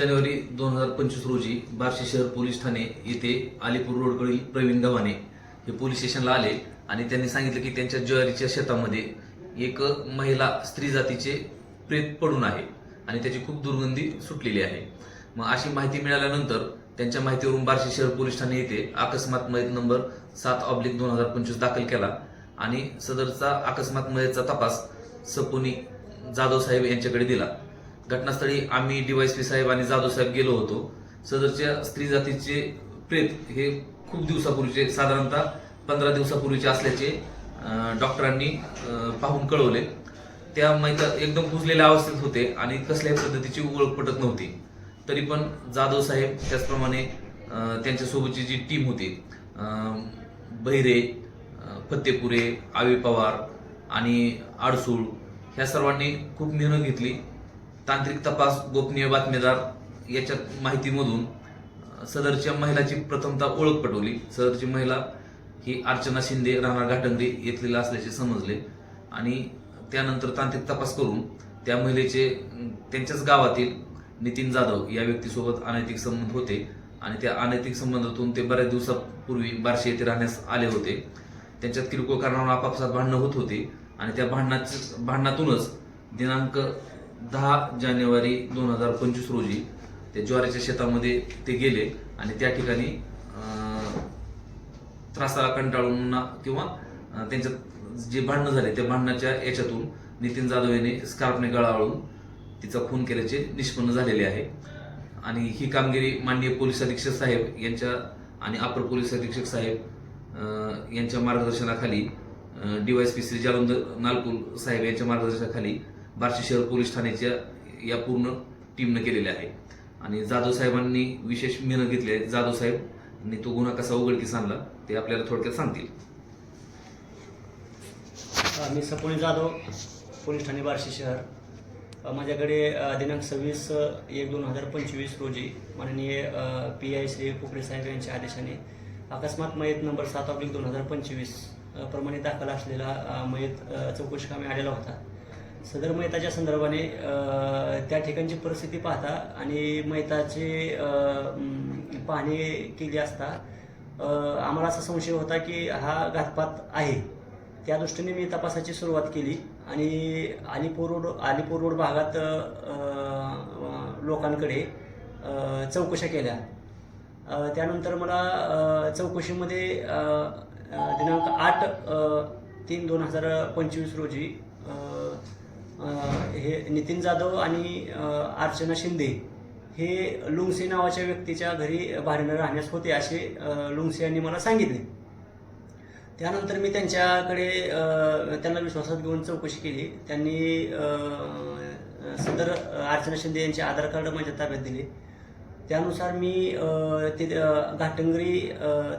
जानेवारी दोन हजार पंचवीस रोजी बार्शी शहर पोलीस ठाणे येथे अलीपूर रोडकडील प्रवीण गव्हाणे हे पोलीस स्टेशनला आले आणि त्यांनी सांगितलं की त्यांच्या ज्वारीच्या शेतामध्ये एक महिला स्त्री जातीचे प्रेत पडून आहे आणि त्याची खूप दुर्गंधी सुटलेली आहे. मग अशी माहिती मिळाल्यानंतर त्यांच्या माहितीवरून बार्शी शहर पोलीस ठाणे येथे अकस्मात मयत नंबर सात ऑब्लिक दोन हजार पंचवीस दाखल केला आणि सदरचा अकस्मात मयतचा तपास सपोनी जाधव साहेब यांच्याकडे दिला. घटनास्थळी आम्ही डीवायसपी साहेब आणि जाधव साहेब गेलो होतो. सदरच्या स्त्री जातीचे प्रेत हे खूप दिवसापूर्वीचे साधारणतः पंधरा दिवसापूर्वीचे असल्याचे डॉक्टरांनी पाहून कळवले. त्या मैता एकदम कुजलेल्या अवस्थेत होते आणि कसल्याही पद्धतीची ओळख पटत नव्हती. तरी पण जाधव साहेब त्याचप्रमाणे त्यांच्यासोबतची जी टीम होती बहिरे फत्तेपुरे आवी पवार आणि आडसूळ ह्या सर्वांनी खूप मेहनत घेतली. तांत्रिक तपास गोपनीय बातमीदार याच्या माहितीमधून सदरच्या महिलाची प्रथमतः ओळख पटवली सदरची महिला ही अर्चना शिंदे राहणार घाटंगरी येथील असल्याचे समजले. आणि त्यानंतर तांत्रिक तपास करून त्या महिलेचे त्यांच्याच गावातील नितीन जाधव या व्यक्तीसोबत अनैतिक संबंध होते. आणि त्या अनैतिक संबंधातून ते बऱ्याच दिवसापूर्वी बार्शी येथे राहण्यास आले होते. त्यांच्यात किरकोळ कारणावर आपापसात भांडणं होत होती. आणि त्या भांडणाच भांडणातूनच दिनांक दहा जानेवारी दोन हजार पंचवीस रोजी ते ज्वारीच्या शेतामध्ये ते गेले आणि त्या ठिकाणी त्रासाला कंटाळून किंवा त्यांच्यात जे भांडणं झाले त्या भांडणाच्या याच्यातून नितीन जाधव यांनी स्कार्फने गळावळून तिचा खून केल्याचे निष्पन्न झालेले आहे. आणि ही कामगिरी माननीय पोलीस अधीक्षक साहेब यांच्या आणि अपर पोलीस अधीक्षक साहेब यांच्या मार्गदर्शनाखाली डीवायसपी श्री जालंधर नालकुल साहेब यांच्या मार्गदर्शनाखाली बार्शी शहर पोलीस ठाण्याच्या या पूर्ण टीमनं केलेले आहे आणि जाधव साहेबांनी विशेष मेहनत घेतली आहे. जाधव साहेब यांनी तो गुन्हा कसा उघडकीस आणला ते आपल्याला थोडक्यात सांगतील. मी सपोनी जाधव पोलीस ठाणे बार्शी शहर. माझ्याकडे दिनांक सव्वीस एक दोन हजार पंचवीस रोजी माननीय पी आय श्री कुकडे साहेब यांच्या आदेशाने अकस्मात मयत नंबर सात ऑब्लिक दोन हजार पंचवीस प्रमाणे दाखल असलेला मयत चौकशी कामे आलेला होता. सदर मैताच्या संदर्भाने त्या ठिकाणची परिस्थिती पाहता आणि मयताची पाहणी केली असता आम्हाला असा संशय होता की हा घातपात आहे. त्या दृष्टीने मी तपासाची सुरुवात केली आणि अलिपूर रोड अलिपूर रोड भागात लोकांकडे चौकशा केल्या. त्यानंतर मला चौकशीमध्ये दिनांक आठ तीन दोन हजार पंचवीस रोजी हे नितीन जाधव आणि अर्चना शिंदे हे लुंगसे नावाच्या व्यक्तीच्या घरी भाड्यानं राहण्यास होते असे लुंगसे यांनी मला सांगितले. त्यानंतर मी त्यांच्याकडे त्यांना विश्वासात घेऊन चौकशी केली. त्यांनी सदर अर्चना शिंदे यांचे आधार कार्ड माझ्या ताब्यात दिले. त्यानुसार मी ते घाटंगरी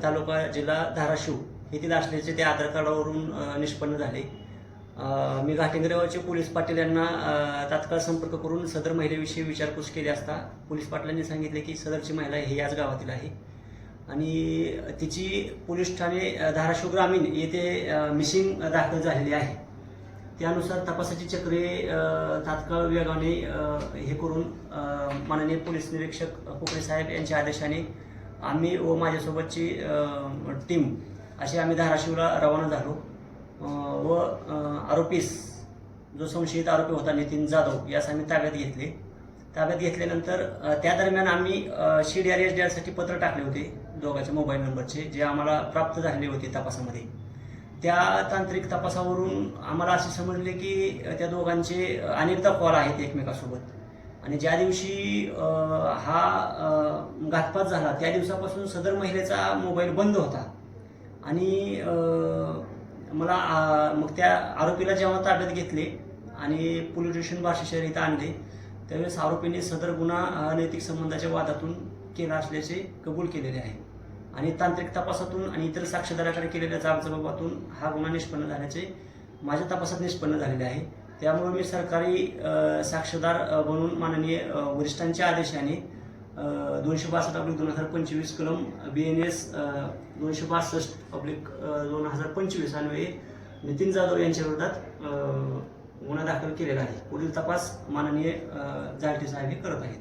तालुका जिल्हा धाराशिव येथील असल्याचे त्या आधार कार्डावरून निष्पन्न झाले. मी घाटेंगरेवाचे पोलीस पाटील यांना तात्काळ संपर्क करून सदर महिलेविषयी विचारपूस केली असता पोलीस पाटलांनी सांगितले की सदरची महिला ही याच गावातील आहे. आणि तिची पोलीस ठाणे धाराशिव ग्रामीण येथे मिसिंग दाखल झालेली आहे. त्यानुसार तपासाची चक्रे तात्काळ वेगाने हे करून माननीय पोलीस निरीक्षक कोकणे साहेब यांच्या आदेशाने आम्ही व माझ्यासोबतची टीम अशी आम्ही धाराशिवला रवाना झालो. व आरोपीस जो संशयित आरोपी होता नितीन जाधव यास आम्ही ताब्यात घेतले. ताब्यात घेतल्यानंतर त्या दरम्यान आम्ही C D R S D आरसाठी पत्र टाकले होते दोघांच्या मोबाईल नंबरचे जे आम्हाला प्राप्त झालेले होते तपासामध्ये. त्या तांत्रिक तपासावरून आम्हाला असे समजले की त्या दोघांचे अनेकदा कॉल आहेत एकमेकासोबत. आणि ज्या दिवशी हा घातपात झाला त्या दिवसापासून सदर महिलेचा मोबाईल बंद होता. आणि मला मग त्या आरोपीला जेव्हा ताब्यात घेतले आणि पोलीस स्टेशन बार्शी शहर इथं आणले त्यावेळेस आरोपीने सदर गुन्हा अनैतिक संबंधाच्या वादातून केला असल्याचे कबूल केलेले आहे. आणि तांत्रिक तपासातून आणि इतर साक्षीदाराकडे केलेल्या जागजबाबातून हा गुन्हा निष्पन्न झाल्याचे माझ्या तपासात निष्पन्न झालेले आहे. त्यामुळे मी सरकारी साक्षीदार बनून माननीय वरिष्ठांच्या आदेशाने दोनशे बासष्ट पब्लिक दोन हजार पंचवीस कलम बी एन एस दोनशे बासष्ट पब्लिक दोन हजार पंचवीस अन्वये नितीन जाधव यांच्या विरोधात गुन्हा दाखल केलेला आहे. पुढील तपास माननीय जाळटे साहेब हे करत आहेत.